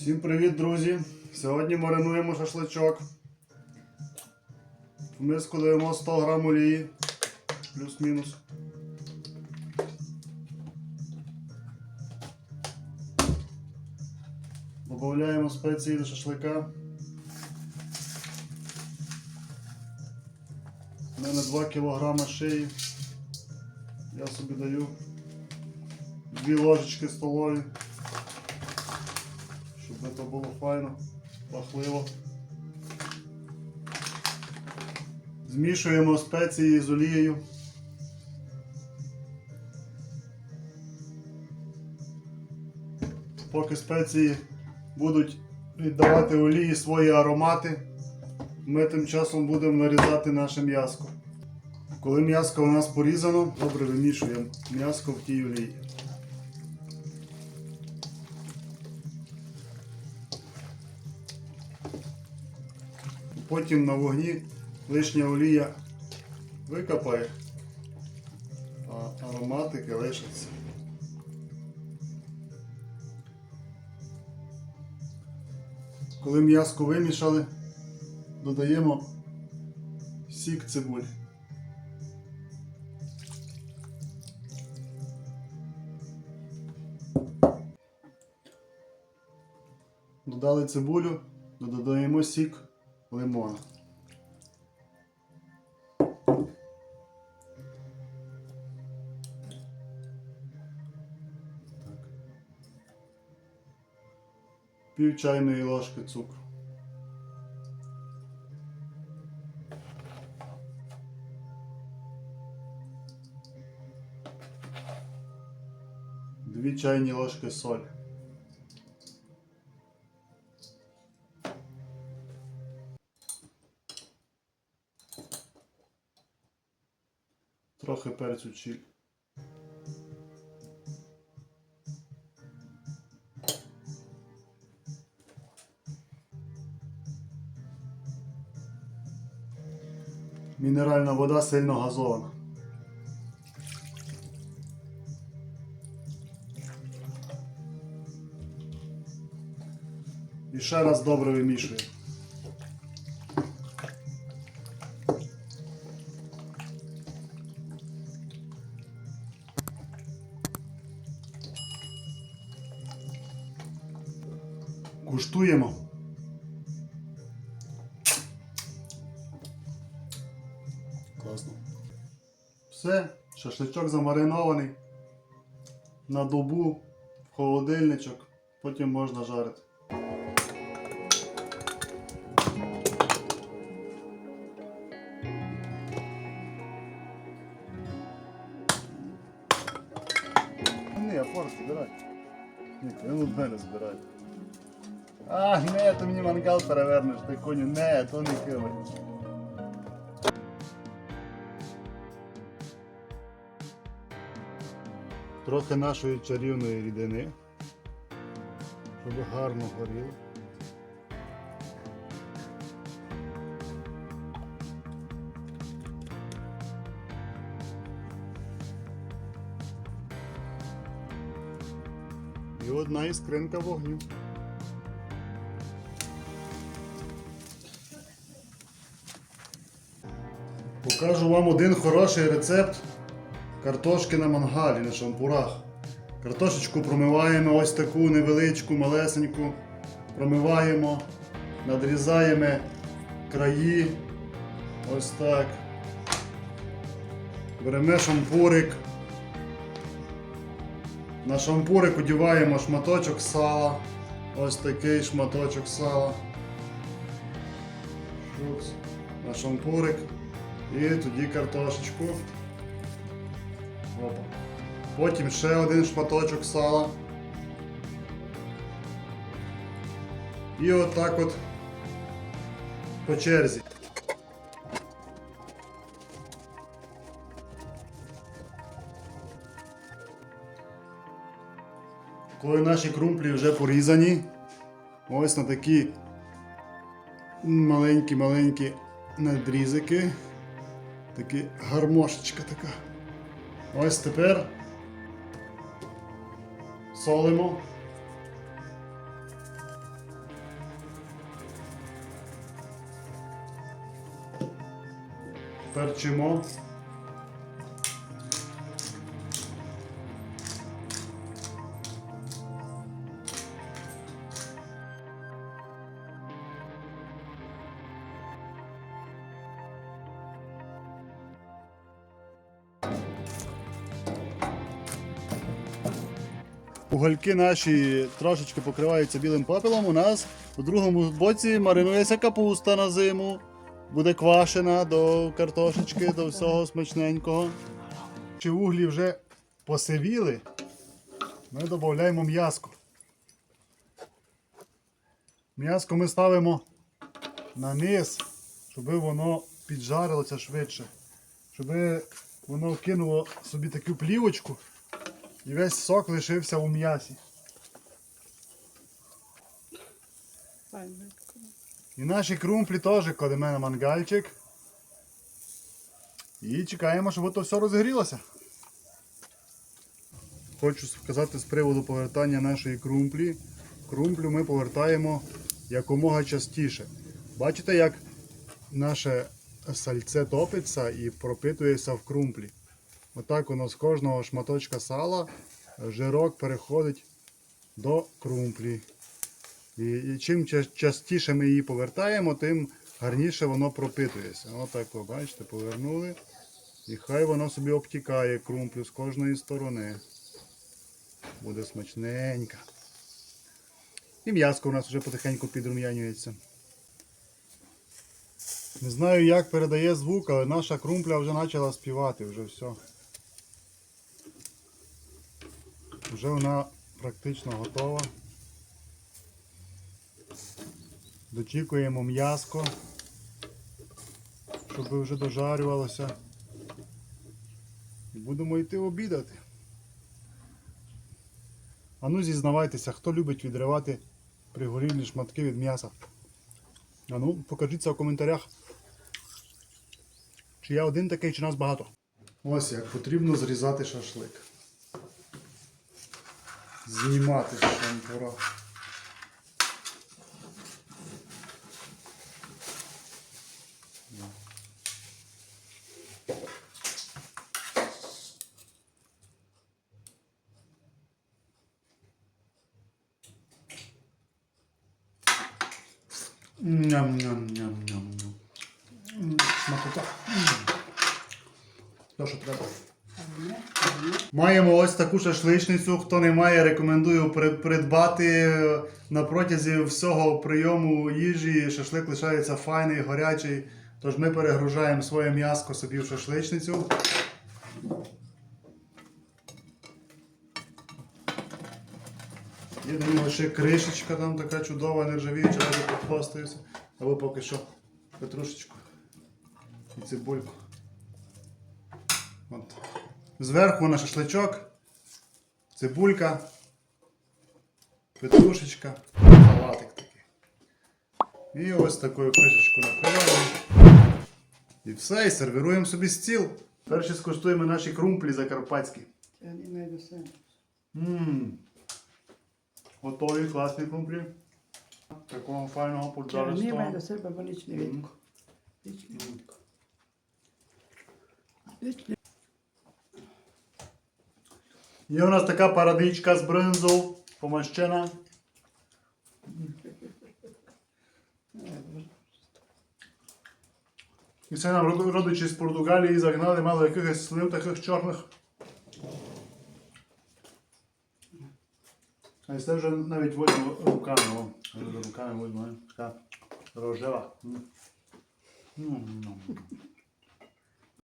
Всім привіт, друзі! Сьогодні маринуємо шашличок. В миску даємо 100 грам олії, плюс-мінус. Додаємо спеції до шашлика. У мене 2 кг шиї. Я собі даю 2 ложечки столові щоб це було файно, пахливо. Змішуємо спеції з олією. Поки спеції будуть віддавати олії свої аромати, ми тим часом будемо нарізати наше м'яско. Коли м'яско у нас порізано, добре вимішуємо м'яско в тій олії. Потім на вогні лишня олія викопає, а ароматики лишаться. Коли м'яско вимішали, додаємо сік цибулі. Додали цибулю, додаємо сік лимона. Пів чайної ложки цукру. Дві чайні ложки солі. Трохи перцю чилі. Мінеральна вода сильно газована. І ще раз добре вимішуємо. Куштуємо. Класно. Все, шашличок замаринований. На добу в холодильничок, потім можна жарити. Ні, форс збирай. Ні, він від мене збирай. А, не, то мені мангал перевернеш, ти коню, не, то не килий. Трохи нашої чарівної рідини, щоб гарно горіло. І одна іскринка вогню. Покажу вам один хороший рецепт картошки на мангалі на шампурах. Картошечку промиваємо ось таку невеличку, малесеньку. Промиваємо, надрізаємо краї. Ось так. Беремо шампурик. На шампурик одіваємо шматочок сала. Ось такий шматочок сала. На шампурик. І тоді картошечку. Опа. Потім ще один шматочок сала. І отак от по черзі. Коли наші крумплі вже порізані, ось на такі маленькі-маленькі надрізики. Такі гармошечка така. Ось тепер солимо. Перчимо. Угольки наші трошечки покриваються білим попелом. У нас у другому боці маринується капуста на зиму. Буде квашена до картошечки, до всього смачненького. Чи углі вже посивіли, ми додаємо м'яско. М'яско ми ставимо на низ, щоб воно піджарилося швидше. Щоб воно кинуло собі таку плівочку і весь сок лишився у м'ясі. І наші крумплі теж кладемо на мангальчик. І чекаємо, щоб то все розгрілося. Хочу сказати з приводу повертання нашої крумплі. Крумплю ми повертаємо якомога частіше. Бачите, як наше сальце топиться і пропитується в крумплі. Отак воно з кожного шматочка сала жирок переходить до крумплі. І, і чим частіше ми її повертаємо, тим гарніше воно пропитується. Отак ви бачите, повернули. І хай воно собі обтікає крумплю з кожної сторони. Буде смачненька. І м'яско у нас вже потихеньку підрум'янюється. Не знаю, як передає звук, але наша крумпля вже почала співати, вже все. Вже вона практично готова. Дочікуємо м'яско, щоб вже дожарювалося. І будемо йти обідати. А ну зізнавайтеся, хто любить відривати пригорілі шматки від м'яса. А ну, покажіться в коментарях, чи я один такий, чи нас багато. Ось як потрібно зрізати шашлик. знімати, що там пора. Ням-ням-ням-ням-ням. Смакота. Те, що треба. Маємо ось таку шашличницю. Хто не має, рекомендую придбати на протязі всього прийому їжі. Шашлик лишається файний, горячий. Тож ми перегружаємо своє м'яско собі в шашличницю. Є до нього ще кришечка там така чудова, нержавіюча, раді підхвастаюся. Або поки що петрушечку і цибульку. От. Зверху на шашличок, цибулька, петрушечка, салатик такий. І ось такою кришечку накриваємо. І все, і сервіруємо собі стіл. Перші скуштуємо наші крумплі закарпатські. Ммм. Готові, класні крумплі. Такого файного поджаристого. до себе, бо ніч не видко. Ніч не видко. Ніч не Є у нас така парадичка з бринзу, помащена. І це нам род- родичі з Португалії загнали, мало якихось слив таких чорних. А це вже навіть видно руками. Руками видно, е, така рожева.